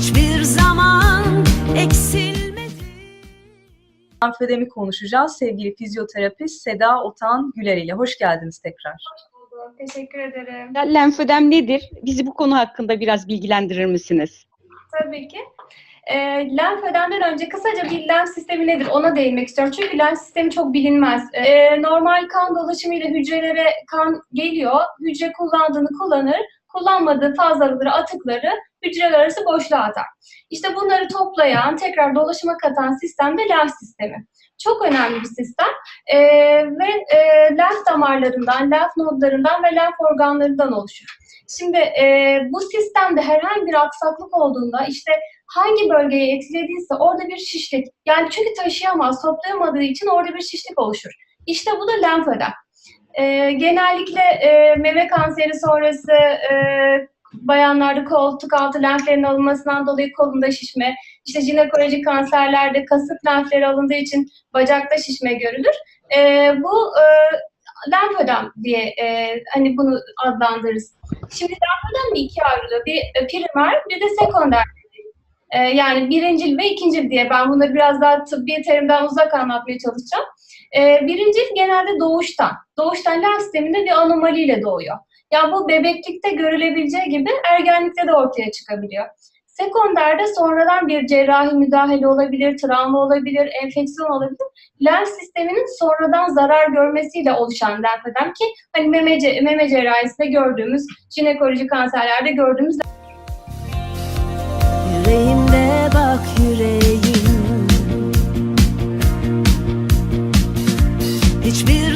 hiçbir zaman eksilmedi. Amfodemi konuşacağız sevgili fizyoterapist Seda Otan Güler ile. Hoş geldiniz tekrar. Teşekkür ederim. Lenfödem nedir? Bizi bu konu hakkında biraz bilgilendirir misiniz? Tabii ki. E, lenfödemden önce kısaca bir lenf sistemi nedir ona değinmek istiyorum. Çünkü lenf sistemi çok bilinmez. E, normal kan dolaşımıyla hücrelere kan geliyor. Hücre kullandığını kullanır. Kullanmadığı fazlalıkları, atıkları hücreler arası boşluğa atar. İşte bunları toplayan, tekrar dolaşıma katan sistem de lenf sistemi. Çok önemli bir sistem. E, ve e, lenf damarlarından, lenf nodlarından ve lenf organlarından oluşur. Şimdi e, bu sistemde herhangi bir aksaklık olduğunda işte hangi bölgeye etkilediyse orada bir şişlik, yani çünkü taşıyamaz, toplayamadığı için orada bir şişlik oluşur. İşte bu da lenfödem. E, genellikle e, meme kanseri sonrası e, bayanlarda koltuk altı lenflerin alınmasından dolayı kolunda şişme, işte jinekolojik kanserlerde kasık lenfleri alındığı için bacakta şişme görülür. E, bu e, lenfödem diye e, hani bunu adlandırırız. Şimdi lenfödem de ikiye ayrılıyor. Bir e, primer, bir de sekonder. E, yani birincil ve ikincil diye ben bunu biraz daha tıbbi terimden uzak anlatmaya çalışacağım. E, birincil genelde doğuştan. Doğuştan lenf sisteminde bir anomaliyle doğuyor. Yani bu bebeklikte görülebileceği gibi ergenlikte de ortaya çıkabiliyor. Sekonderde sonradan bir cerrahi müdahale olabilir, travma olabilir, enfeksiyon olabilir. Lenf sisteminin sonradan zarar görmesiyle oluşan lenfödem ki hani meme, meme cerrahisinde gördüğümüz, jinekolojik kanserlerde gördüğümüz Ich will